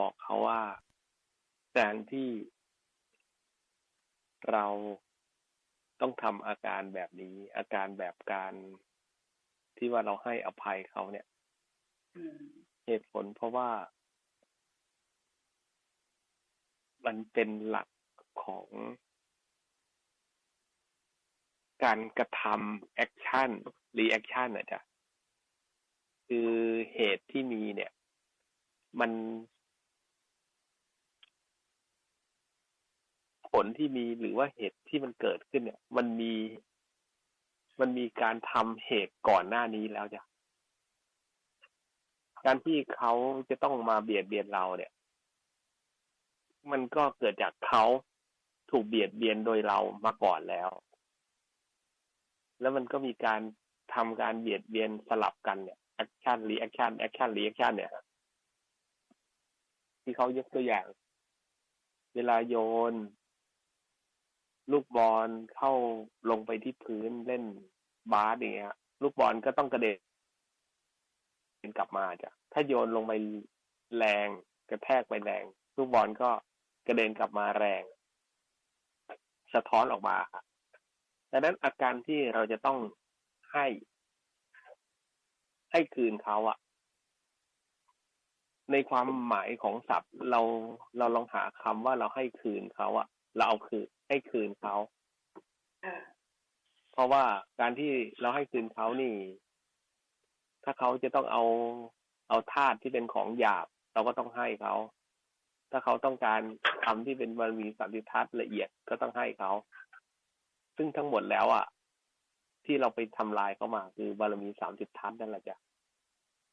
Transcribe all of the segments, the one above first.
บอกเขาว่าการที่เราต้องทำอาการแบบนี้ อาการแบบการที่ว่าเราให้อภัยเขาเนี่ยเหตุผลเพราะว่า มันเป็นหลักของการกระทำแอคชั่นรีแอคชั่นนะจ๊ะคือเหตุที่มีเนี่ย มัน ผลที่มีหรือว่าเหตุที่มันเกิดขึ้นเนี่ย มันมี มันมีการทำเหตุก่อนหน้านี้แล้วจ้ะการที่เขาจะต้องมาเบียดเบียนเราเนี่ย มันก็เกิดจากเขาถูกเบียดเบียนโดยเรามาก่อนแล้ว แล้วมันก็มีการทำการเบียดเบียนสลับกันเนี่ยแอคชั่นรีแอคชั่นแอคชั่นรีแอคชั่นเนี่ยที่เขายกตัวอย่าง เวลาโยน ลูกบอลเข้าลงไปที่พื้นเล่นบาสเงี้ยลูกบอลก็ต้องกระเด็นกลับมาจ้ะถ้าโยนลงไปแรงกระแทกไปแรง ลูกบอลก็กระเด็นกลับมาแรง สะท้อนออกมาค่ะดังนั้นอาการที่เราจะต้องให้ ให้คืนเขาอะในความหมายของศัพท์เราเราลองหาคำว่าเราให้คืนเขาอะเราเอาคืน ให้คืนเขาอ่าเพราะว่าการที่เราให้คืนเขานี่ ถ้าเขาจะต้องเอาเอาธาตุที่เป็นของหยาบ เราก็ต้องให้เขาถ้าเขาต้องการคำที่เป็นบารมีสัมติทัศน์ละเอียดก็ต้องให้เขา ซึ่งทั้งหมดแล้วอะ ที่เราไปทำลายเขามาคือบารมีสามสิบทัศน์นั่นแหละจ้ะ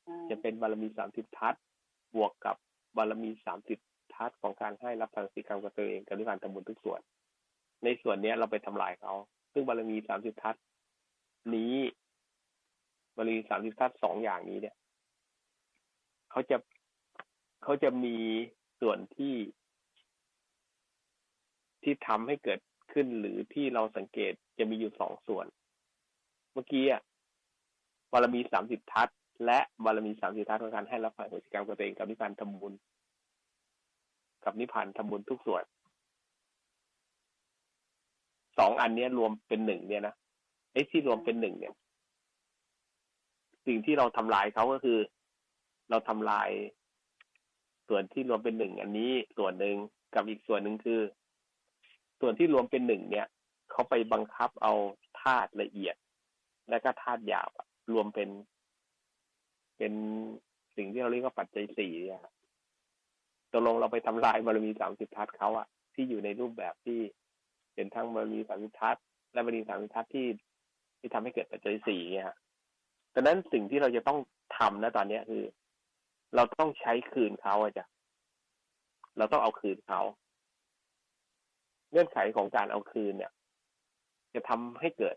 อืมจะเป็นบารมีสามสิบทัศน์บวกกับบารมีสามสิบทัศน์ของการให้รับทางสิกรรมกับตัวเองกับด้วยการทำบุญทุกส่วน ในส่วนเนี้ยเราไปทำลายเขา ซึ่งบารมีสามสิบทัศนี้บารมีสามสิบทัศสองอย่างนี้เนี่ยเขาจะเขาจะมีส่วนที่ที่ทำให้เกิดขึ้นหรือที่เราสังเกตจะมีอยู่สองส่วน เมื่อกี้อะบารมีสามสิบทัศและบารมีสามสิบทัศของการให้รับผ่านกิจกรรมกับตัวเองกับนิพพานทำบุญ กับนิพพานทำบุญทุกส่วน สองอันเนี้ยรวมเป็นหนึ่งเนี่ยนะไอ้ที่รวมเป็นหนึ่งเนี่ย สิ่งที่เราทำลายเขาก็คือ เราทำลาย ส่วนที่รวมเป็นหนึ่งอันนี้ส่วนหนึ่งกับอีกส่วนหนึ่งคือ ส่วนที่รวมเป็นหนึ่งเนี่ยเขาไปบังคับเอาธาตุละเอียด และก็ธาตุหยาบรวมเป็น เป็นสิ่งที่เราเรียกว่าปัจจัยสี่นะครับตกลงเราไปทำลายบารมีสามสิบทัศน์เขาอะที่อยู่ในรูปแบบที่ เป็นทั้งบารมีสามิทัศน์และบารมีสามิทัศน์ที่ที่ทำให้เกิดปัจจัยสี่เนี่ยฮะดังนั้นสิ่งที่เราจะต้องทำนะตอนเนี้ยคือ เราต้องใช้คืนเขาอะจ้ะเราต้องเอาคืนเขา เงื่อนไขของการเอาคืนเนี่ย จะทำให้เกิด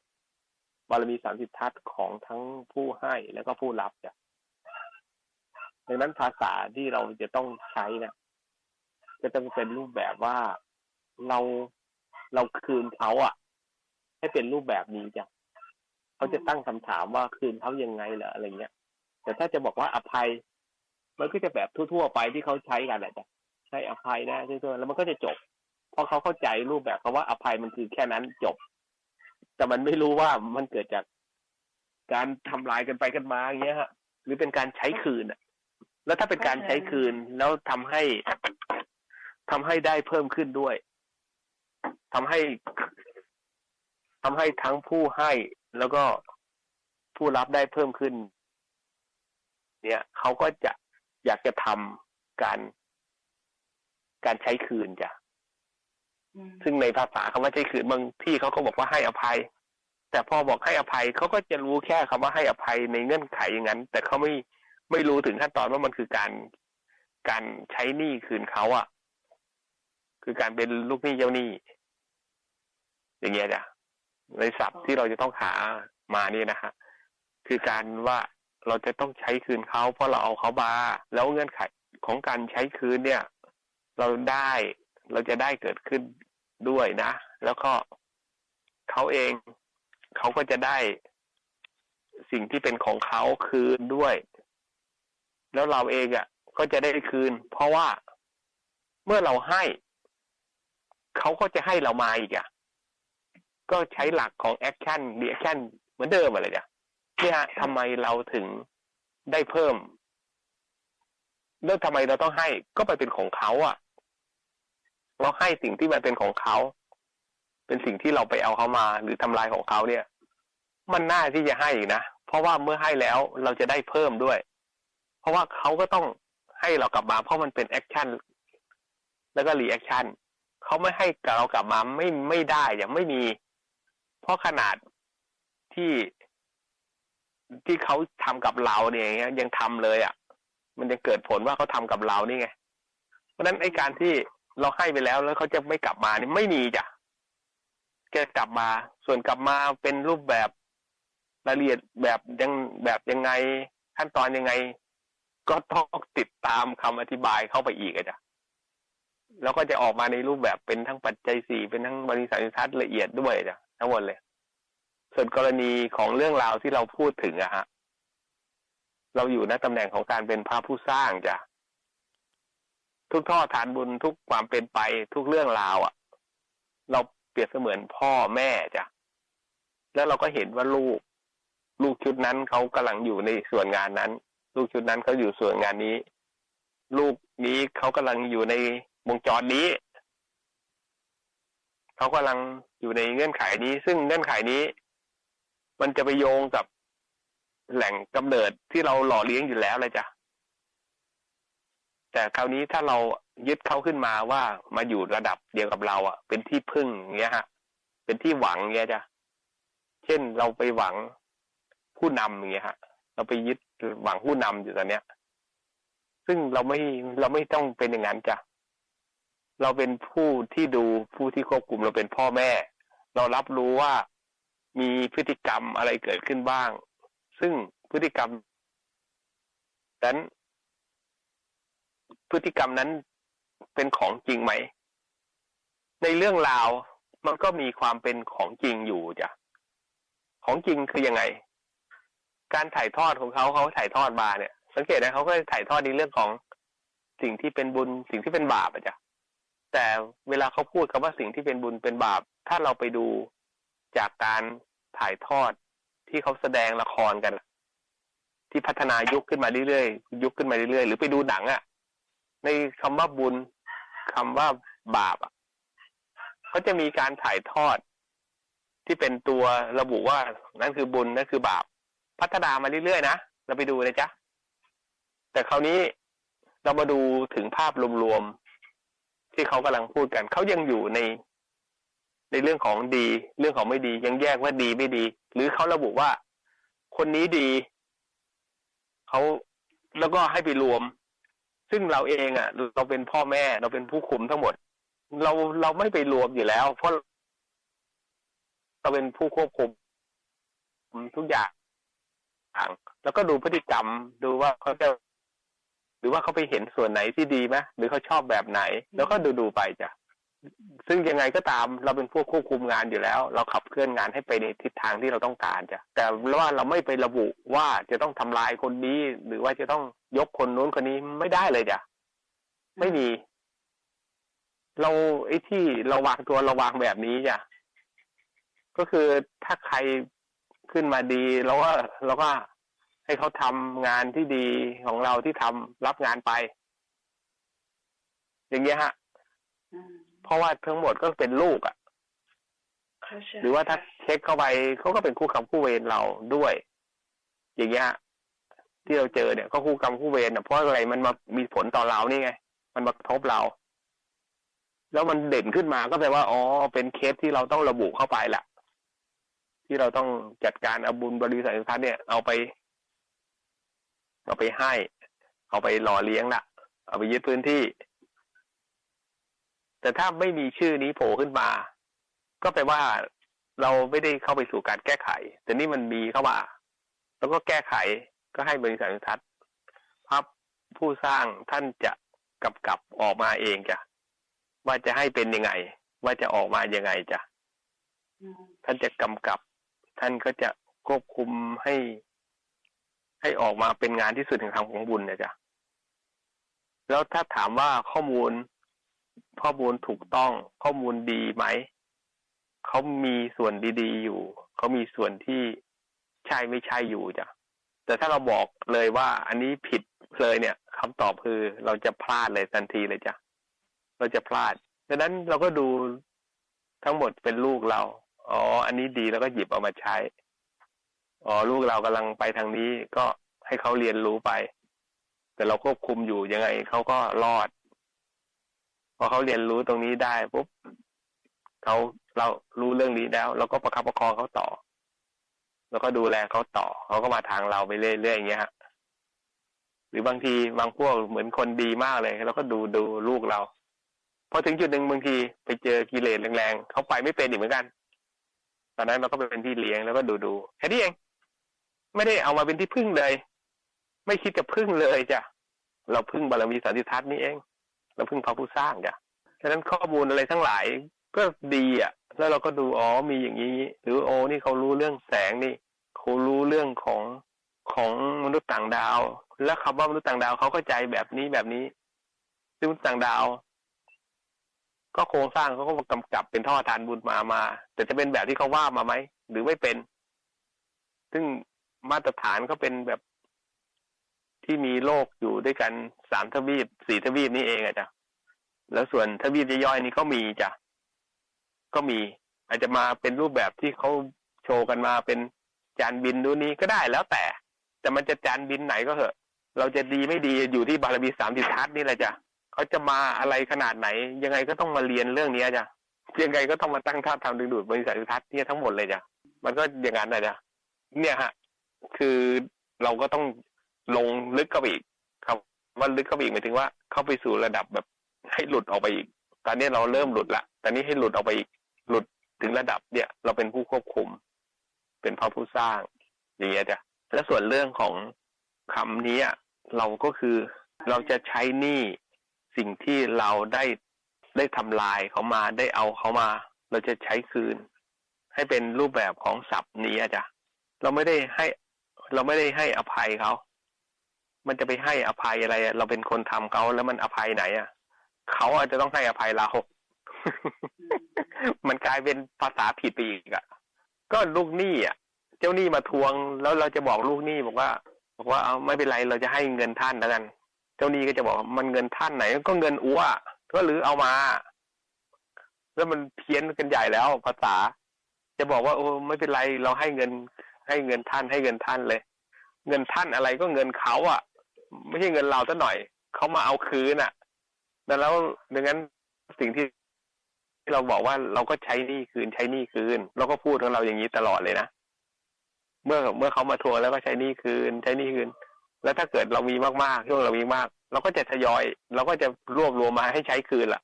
บารมีสามสิบทัศน์ของทั้งผู้ให้แล้วก็ผู้รับจ้ะดังนั้นภาษาที่เราจะต้องใช้เนี่ยจะต้องเป็นรูปแบบว่าเรา เราคืนเขาอะให้เป็นรูปแบบนี้จ้ะเขาจะตั้งคำถามว่าคืนเขายังไงเหรออะไรเงี้ย แต่ถ้าจะบอกว่าอภัย มันก็จะแบบทั่วๆไปที่เขาใช้กันแหละจ้ะให้อภัยนะทั่วๆแล้วมันก็จะจบพราะเขาเข้าใจรูปแบบคำว่าอภัยมันคือแค่นั้นจบ แต่มันไม่รู้ว่ามันเกิดจากการทำลายกันไปกันมาอย่างเงี้ยฮะ หรือเป็นการใช้คืนอะแล้วถ้าเป็นการใช้คืนแล้วทำให้ทำให้ได้เพิ่มขึ้นด้วย ทำให้ทำให้ทั้งผู้ให้แล้วก็ผู้รับได้เพิ่มขึ้น เนี่ยเขาก็จะอยากจะทำการ การใช้คืนจ้ะอืมซึ่งในภาษาคำว่าใช้คืนบางที่เขาก็บอกว่าให้อภัย แต่พอบอกให้อภัยเขาก็จะรู้แค่คำว่าให้อภัยในเงื่อนไขอย่างนั้น แต่เขาไม่ไม่รู้ถึงขั้นตอนว่ามันคือการการใช้หนี้คืนเขาอะ่ะ คือการเป็นลูกหนี้เจ้าหนี้ อย่างเงี้ยจ้ะในศัพท์ที่เราจะต้องหามานี่นะฮะคือการว่าเราจะต้องใช้คืนเขาเพราะเราเอาเขามาแล้วเงื่อนไขของการใช้คืนเนี่ย เราได้เราจะได้เกิดขึ้นด้วยนะ แล้วก็เขาเองเขาก็จะได้สิ่งที่เป็นของเขาคืนด้วย แล้วเราเองอะ ก็จะได้คืน เพราะว่ามื่อเราให้ เขาก็จะให้เรามาอีกอะ ก็ใช้หลักของแอคชั่นรีแอคชั่นเหมือนเดิมอะไรเนี่ยเนี่ยทำไมเราถึงได้เพิ่ม แล้วทำไมเราต้องให้ก็ไปเป็นของเขาอะ เราให้สิ่งที่มันเป็นของเขา เป็นสิ่งที่เราไปเอาเขามา หรือทำลายของเขาเนี่ย มันน่าที่จะให้อีกนะเพราะว่าเมื่อให้แล้วเราจะได้เพิ่มด้วย เพราะว่าเขาก็ต้องให้เรากลับมา เพราะมันเป็นแอคชั่นแล้วก็รีแอคชั่นเขาไม่ให้เรากลับมาไม่ไม่ได้อย่างไม่มีเพ ราะขนาดที่ที่เขาทำกับเราเนี่ยยังทำเลยอะ่ะ มันจะเกิดผลว่าเขาทำกับเรานี่ไง เพราะฉะนั้นไอ้การที่เราให้ไปแล้วแล้วเขาจะไม่กลับมานี่ไม่มีจ้ะแกกลับมา ส่วนกลับมาเป็นรูปแบบรายละเอียดแบบยังแบบยังไงขั้นตอนยังไง ก็ต้องติดตามคำอธิบายเข้าไปอีกอะจ้ะแล้วก็จะออกมาในรูปแบบเป็นทั้งปัจจัยสี่เป็นทั้งบริษัททัศน์ละเอียดด้วยจ้ะ ทั้งหมดเลย ส่วนกรณีของเรื่องราวที่เราพูดถึงอะฮะ เราอยู่ในตำแหน่งของการเป็นพระผู้สร้างจ้ะทุกท่อฐานบุญทุกความเป็นไปทุกเรื่องราวอะเราเปรียบเสมือนพ่อแม่จ้ะแล้วเราก็เห็นว่าลูก ลูกชุดนั้นเขากำลังอยู่ในส่วนงานนั้น ลูกชุดนั้นเขาอยู่ส่วนงานนี้ ลูกนี้เขากำลังอยู่ในวงจรนี้ เขากำลังอยู่ในเงื่อนไขนี้ ซึ่งเงื่อนไขนี้ มันจะไปโยงกับแหล่งกำเนิดที่เราหล่อเลี้ยงอยู่แล้วเลยจ้ะแต่คราวนี้ถ้าเรายึดเขาขึ้นมาว่ามาอยู่ระดับเดียวกับเราอะ เป็นที่พึ่งอย่างเงี้ยฮะ เป็นที่หวังเงี้ยจ้ะเช่นเราไปหวังผู้นำอย่างเงี้ยฮะ เราไปยึดหวังผู้นำอยู่ตอนเนี้ย ซึ่งเราไม่เราไม่ต้องเป็นอย่างนั้นจ้ะ เราเป็นผู้ที่ดูผู้ที่ควบคุมเราเป็นพ่อแม่ เรารับรู้ว่ามีพฤติกรรมอะไรเกิดขึ้นบ้าง ซึ่งพฤติกรรมนั้น พฤติกรรมนั้นเป็นของจริงไหม ในเรื่องราวมันก็มีความเป็นของจริงอยู่จ้ะของจริงคือยังไง การถ่ายทอดของเขาเขาถ่ายทอดมาเนี่ย สังเกตนะเขาก็ถ่ายทอดในเรื่องของสิ่งที่เป็นบุญสิ่งที่เป็นบาปอะจ้ะ แต่เวลาเขาพูดคำว่าสิ่งที่เป็นบุญเป็นบาป ถ้าเราไปดูจากการถ่ายทอดที่เขาแสดงละครกัน ที่พัฒนายุคขึ้นมาเรื่อยๆยุคขึ้นมาเรื่อยๆหรือไปดูหนังอะ่ะ ในคำว่าบุญคำว่าบาปอะเขาจะมีการถ่ายทอดที่เป็นตัวระบุว่านั่นคือบุญนั่นคือบาป พัฒนามาเรื่อยๆนะเราไปดูนะจ๊ะแต่คราวนี้เรามาดูถึงภาพรวม ที่เขากำลังพูดกัน เขายังอยู่ใน ในเรื่องของดี เรื่องของไม่ดี ยังแยกว่าดีไม่ดี หรือเขาระบุว่า คนนี้ดีเขาแล้วก็ให้ไปรวม ซึ่งเราเองอะ เราเป็นพ่อแม่เราเป็นผู้คุมทั้งหมด เราเราไม่ไปรวมอยู่แล้ว เพราะเราเป็นผู้ควบคุมทุกอย่างแล้วก็ดูพฤติกรรมดูว่าเขาจะ หรือว่าเขาไปเห็นส่วนไหนที่ดีไหมหรือเขาชอบแบบไหน แล้วก็ดูดูไปจ้ะซึ่งยังไงก็ตามเราเป็นผู้ควบคุมงานอยู่แล้ว เราขับเคลื่อนงานให้ไปในทิศทางที่เราต้องการจ้ะแต่ว่าเราไม่ไประบุว่าจะต้องทำลายคนนี้ หรือว่าจะต้องยกคนนู้นคนนี้ไม่ได้เลยจ้ะไม่มี เราไอ้ที่เราวางตัวเราวางแบบนี้จ้ะก็คือถ้าใครขึ้นมาดีเราก็เราก็ ให้เขาทำงานที่ดีของเราที่ทำรับงานไป อย่างเงี้ยฮะเพราะว่าทั้งหมดก็เป็นลูกอะ่ะ หรือว่าถ้าเช็คเข้าไปเขาก็เป็นคู่กรรมคู่เวรเราด้วย อย่างเงี้ยที่เราเจอเนี่ยก็คู่กรรมคู่เวรเพราะอะไรมันมามีผลต่อเรานี่ไง มันมากระทบเรา แล้วมันเด่นขึ้นมาก็แปลว่าอ๋อเป็นเคสที่เราต้องระบุเข้าไปแหละที่เราต้องจัดการเอาบุญบริษัททัศน์เนี่ยเอาไป เอาไปให้ เอาไปหล่อเลี้ยงละเอาไปยึดพื้นที่ แต่ถ้าไม่มีชื่อนี้โผล่ขึ้นมา ก็แปลว่าเราไม่ได้เข้าไปสู่การแก้ไข แต่นี่มันมีเข้ามา แล้วก็แก้ไขก็ให้บริษัททัศน์พับผู้สร้างท่านจะกำกับออกมาเองจ้ะว่าจะให้เป็นยังไง ว่าจะออกมายังไงจ้ะท่านจะกำกับ ท่านก็จะควบคุมให้ ให้ออกมาเป็นงานที่สุดแห่งธรรมของบุญเนี่ยจ้ะแล้วถ้าถามว่าข้อมูลข้อมูลถูกต้องข้อมูลดีไหมเขามีส่วนดีๆอยู่เขามีส่วนที่ใช่ไม่ใช่อยู่จ้ะแต่ถ้าเราบอกเลยว่า อันนี้ผิดเลยเนี่ยคำตอบคือเราจะพลาดเลยทันทีเลยจ้ะเราจะพลาดดังนั้นเราก็ดูทั้งหมดเป็นลูกเรา อ๋อ อันนี้ดีแล้วก็หยิบเอามาใช้ อ๋อลูกเรากำลังไปทางนี้ก็ให้เขาเรียนรู้ไป แต่เราควบคุมอยู่ยังไงเขาก็รอด พอเขาเรียนรู้ตรงนี้ได้ปุ๊บเขาเรารู้เรื่องนี้แล้ว เราก็ประคับประคองเขาต่อ แล้วก็ดูแลเขาต่อเขาก็มาทางเราไปเรื่อยๆอย่างเงี้ยฮะหรือบางทีบางพวกเหมือนคนดีมากเลยเราก็ดูดูลูกเราพอถึงจุดหนึ่งบางทีไปเจอกิเลสแรงๆเขาไปไม่เป็นอีกเหมือนกัน ตอนนั้นเราก็ไปเป็นพี่เลี้ยงแล้วก็ดูดูแค่นี้เอง ไม่ได้เอามาเป็นที่พึ่งเลย ไม่คิดจะพึ่งเลยจ้ะเราพึ่งบารมีสันติทัศน์นี่เอง เราพึ่งพระผู้สร้างจ้ะฉะนั้นข้อมูลอะไรทั้งหลายก็ดีอะ แล้วเราก็ดูอ๋อมีอย่างนี้ หรือโอ้นี่เขารู้เรื่องแสงนี่เขารู้เรื่องของของมนุษย์ต่างดาว แล้วคำว่ามนุษย์ต่างดาวเขาเข้าใจแบบนี้แบบนี้ซึ่งมนุษย์ต่างดาว ก็โครงสร้างเขาก็กำกับเป็นท่อทานบุญมามา แต่จะเป็นแบบที่เขาว่ามาไหมหรือไม่เป็น ซึ่ง มาตรฐานก็เป็นแบบที่มีโลกอยู่ด้วยกันสามทวีปสี่ทวีปนี้เองอะจ้ะแล้วส่วนทวีปย่อยๆนี้ก็มีจ้ะก็มี อาจจะมาเป็นรูปแบบที่เขาโชว์กันมาเป็นจานบินดูนนี้ก็ได้แล้วแต่ แต่มันจะจานบินไหนก็เถอะ เราจะดีไม่ดีอยู่ที่บารมีสามสิทัศน์นี่แหละจ้ะเขาจะมาอะไรขนาดไหน ยังไงก็ต้องมาเรียนเรื่องนี้จ้ะยังไงก็ต้องมาตั้งท่าทำดึงดูดบริษัททัศน์เนี่ยทั้งหมดเลยจ้ะมันก็อย่างนั้นนะจ้ะเนี่ยฮะ คือเราก็ต้องลงลึกเข้าไปอีกครับว่าลึกเข้าไปอีกหมายถึงว่าเข้าไปสู่ระดับแบบให้หลุดออกไปอีก ตอนนี้เราเริ่มหลุดละตอนนี้ให้หลุดออกไปอีกหลุดถึงระดับเนี่ย เราเป็นผู้ควบคุม เป็นพระผู้สร้างอย่างเงี้ยจ้ะและส่วนเรื่องของคำนี้เราก็คือเราจะใช้หนี้สิ่งที่เราได้ได้ทำลายเขามาได้เอาเขามา เราจะใช้คืน ให้เป็นรูปแบบของศัพท์นี้จ้ะเราไม่ได้ให้ เราไม่ได้ให้อภัยเขามันจะไปให้อภัยอะไรเราเป็นคนทำเขาแล้วมันอภัยไหนอะเขาอาจจะต้องให้อภัยเรามันกลายเป็นภาษาผิดไปอีกอะ ก็ลูกหนี้อะ เจ้าหนี้มาทวง แล้วเราจะบอกลูกหนี้บอกว่า บอกว่าเอาไม่เป็นไรเราจะให้เงินท่านแล้วกัน เจ้าหนี้ก็จะบอกมันเงินท่านไหน ก็เงินอัวก็หรือเอามา แล้วมันเพี้ยนกันใหญ่แล้วภาษา จะบอกว่าโอ้ไม่เป็นไรเราให้เงิน ให้เงินท่านให้เงินท่านเลย เงินท่านอะไรก็เงินเขาอะ ไม่ใช่เงินเราซะหน่อยเขามาเอาคืนอะแล้วดังนั้นสิ่งที่เราบอกว่าเราก็ใช้หนี้คืนใช้หนี้คืนเราก็พูดของเราอย่างนี้ตลอดเลยนะเมื่อเมื่อเขามาทวงแล้วก็ใช้หนี้คืน ใช้หนี้คืน แล้วถ้าเกิดเรามีมากๆช่วงเรามีมาก เราก็จะทยอย เราก็จะรวบรวมมาให้ใช้คืนล่ะ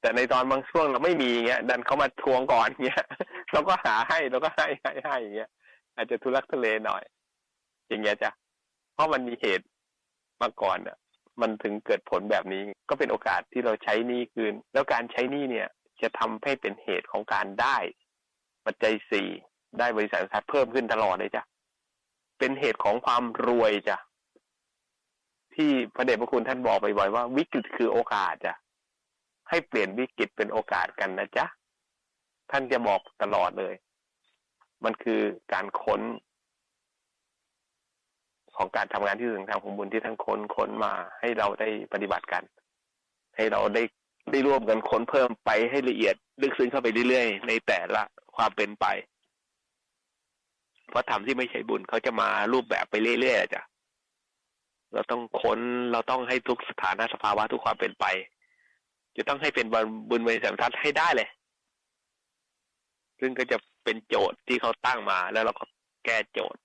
แต่ในตอนบางช่วงเราไม่มีเงี้ย ดันเขามาทวงก่อนเงี้ยเราก็หาให้เราก็ให้ให้ให้อย่างเงี้ย อาจจะทุลักทุเลหน่อย อย่างเงี้ยจ้ะเพราะมันมีเหตุมาก่อนอะ มันถึงเกิดผลแบบนี้ก็เป็นโอกาสที่เราใช้หนี้คืน แล้วการใช้หนี้เนี่ย จะทำให้เป็นเหตุของการได้ ปัจจัยสี่ได้บริษัททัศน์เพิ่มขึ้นตลอดเลยจ้ะเป็นเหตุของความรวยจ้ะที่พระเดชพระคุณท่านบอกบ่อยๆว่าวิกฤตคือโอกาสจ้ะให้เปลี่ยนวิกฤตเป็นโอกาสกันนะจ๊ะท่านจะบอกตลอดเลย มันคือการค้น ของการทำงานที่ถึงทางของบุญที่ท่านค้นค้นมา ให้เราได้ปฏิบัติกัน ให้เราได้ได้ร่วมกันค้นเพิ่มไปให้ละเอียดลึกซึ้งเข้าไปเรื่อยๆ ในแต่ละความเป็นไป เพราะทำที่ไม่ใช่บุญเขาจะมารูปแบบไปเรื่อยๆจ้ะเราต้องค้นเราต้องให้ทุกสถานะสภาวะทุกความเป็นไป จะต้องให้เป็นบุญบริสัมทัศน์ให้ได้เลย ซึ่งก็จะ เป็นโจทย์ที่เขาตั้งมา แล้วเราก็แก้โจทย์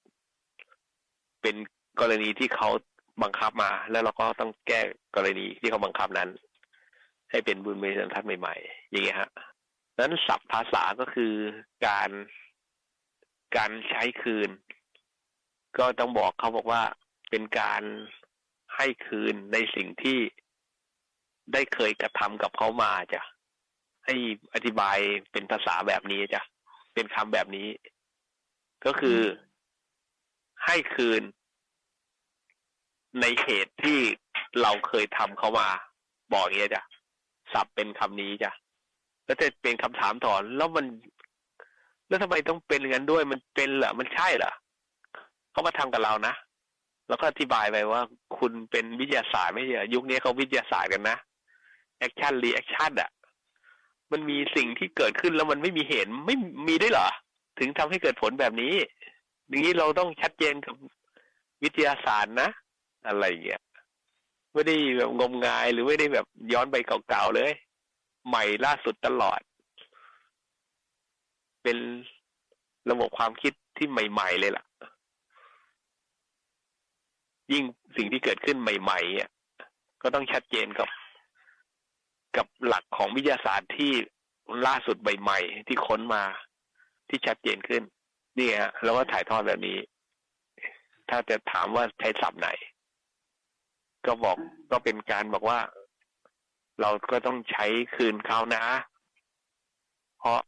เป็นกรณีที่เขาบังคับมา แล้วเราก็ต้องแก้กรณีที่เขาบังคับนั้น ให้เป็นบุญบริสัมทัศน์ใหม่ๆ อย่างเงี้ยฮะนั้นศัพท์ภาษาก็คือการการใช้คืน ก็ต้องบอกเขาบอกว่าเป็นการให้คืนในสิ่งที่ได้เคยกระทำกับเขามาจ้ะให้อธิบายเป็นภาษาแบบนี้จ้ะ เป็นคำแบบนี้ ก็คือให้คืนในเหตุที่เราเคยทำเขามา บอกอย่างนี้จ้ะสับเป็นคำนี้จ้ะแล้วจะเป็นคำถามต่อแล้วมัน แล้วทำไมต้องเป็นอย่างนั้นด้วย มันเป็นเหรอมันใช่เหรอเขามาทำกับเรานะแล้วก็อธิบายไปว่า คุณเป็นวิทยาศาสตร์ไม่ใช่เหรอยุคนี้เขาวิทยาศาสตร์กันนะแอคชั่นรีแอคชั่นอะ มันมีสิ่งที่เกิดขึ้นแล้วมันไม่มีเหตุไม่มีได้วยเหรอ ถึงทำให้เกิดผลแบบนี้อย่างนี้เราต้องชัดเจนกับวิทยาศาสตร์นะ อะไรอย่างเงี้ยไม่ได้แบบงมงายหรือไม่ได้แบบย้อนไปเก่าๆเลย ใหม่ล่าสุดตลอด เป็นระบบความคิดที่ใหม่ ๆ เลยล่ะ ยิ่งสิ่งที่เกิดขึ้นใหม่ๆอะก็ต้องชัดเจนกับ กับหลักของวิทยาศาสตร์ที่ล่าสุดใหม่ๆที่ค้นมาที่ชัดเจนขึ้น นี่ฮะแล้วก็ถ่ายทอดแบบนี้ ถ้าจะถามว่าใช้ศัพท์ไหน ก็บอกก็เป็นการบอกว่า เราก็ต้องใช้คืนเขานะ เพราะ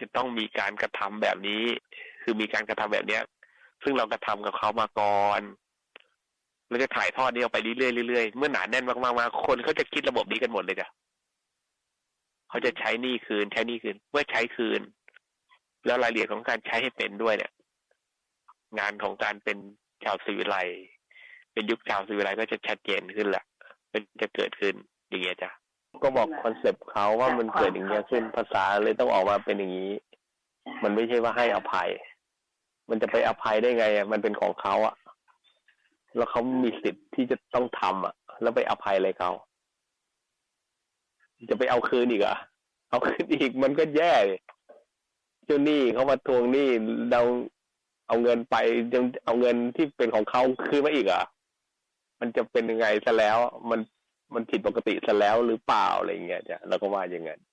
จะต้องมีการกระทำแบบนี้ คือมีการกระทำแบบเนี้ย ซึ่งเรากระทำกับเขามาก่อน เราจะถ่ายทอดนี้ออกไปเรื่อยๆเรื่อยๆเมื่อหนาแน่นมากๆมาคนเขาจะคิดระบบนี้กันหมดเลยจ้ะเขาจะใช้หนี้คืน ใช้หนี้คืน เมื่อใช้คืน แล้วรายละเอียดของการใช้ให้เป็นด้วยเนี่ย งานของการเป็นชาวศิวิไลเป็นยุคชาวศิวิไลก็จะชัดเจนขึ้นแหละเป็นจะเกิดขึ้นอย่างเงี้ยจ้ะก็บอกคอนเซปต์เขาว่ามันเกิดอย่างเงี้ยขึ้นภาษาเลยต้องออกมาเป็นอย่างนี้ มันไม่ใช่ว่าให้อภัย มันจะไปอภัยได้ไงอะมันเป็นของเขาอะ แล้วเขามีสิทธิ์ที่จะต้องทำอะ แล้วไปอภัยอะไรเขาจะไปเอาคืนอีกเหรอะเอาคืนอีกมันก็แย่เลยเจ้าหนี้เขามาทวงหนี้เราเอาเงินไปยังเอาเงินที่เป็นของเขาคืนมาอีกเหรอะมันจะเป็นยังไงซะแล้ว มันมันผิดปกติซะแล้วหรือเปล่าอะไรอย่างเงี้ยจ้ะเราก็ว่าอย่างเงี้ยจ้ะ